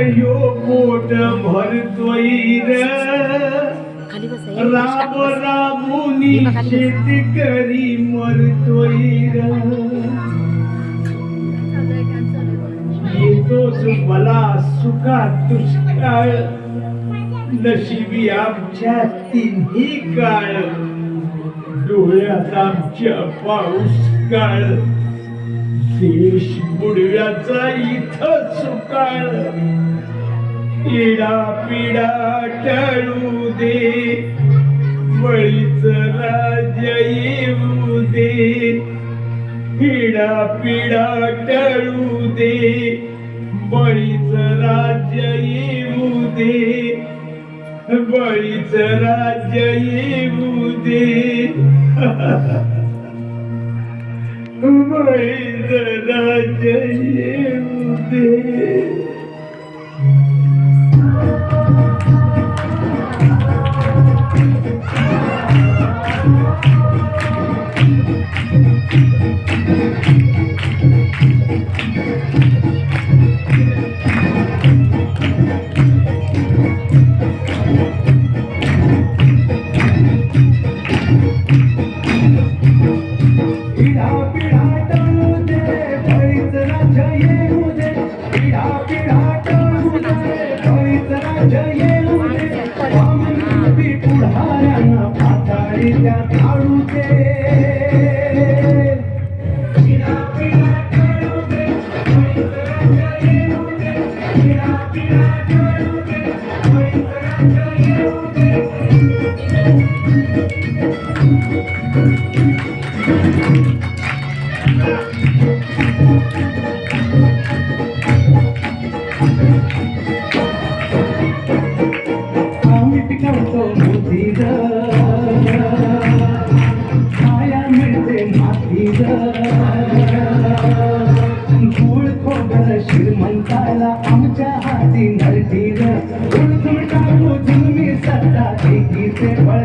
यो पोट बसा राम रामुनी शेतकरी मरतोय र येतोच मला सुखा दुष्काळ। नशिबी आमच्या तिन्ही काळ। डोळ्यात आमच्या पाऊस काळ। देश बुडव्याचा इथं सुकाळ. इडा पिडा टळू दे. वळीच राज्य येऊ दे. इडा पिडा टळू दे. बळीच राज्य येऊ दे. बळीच राज्य येऊ दे. बळी राज्य येऊ दे श्रीमंताला आमच्या हाती नरटीर उडतून टाकू तुम्ही सत्ता एकीचे बळ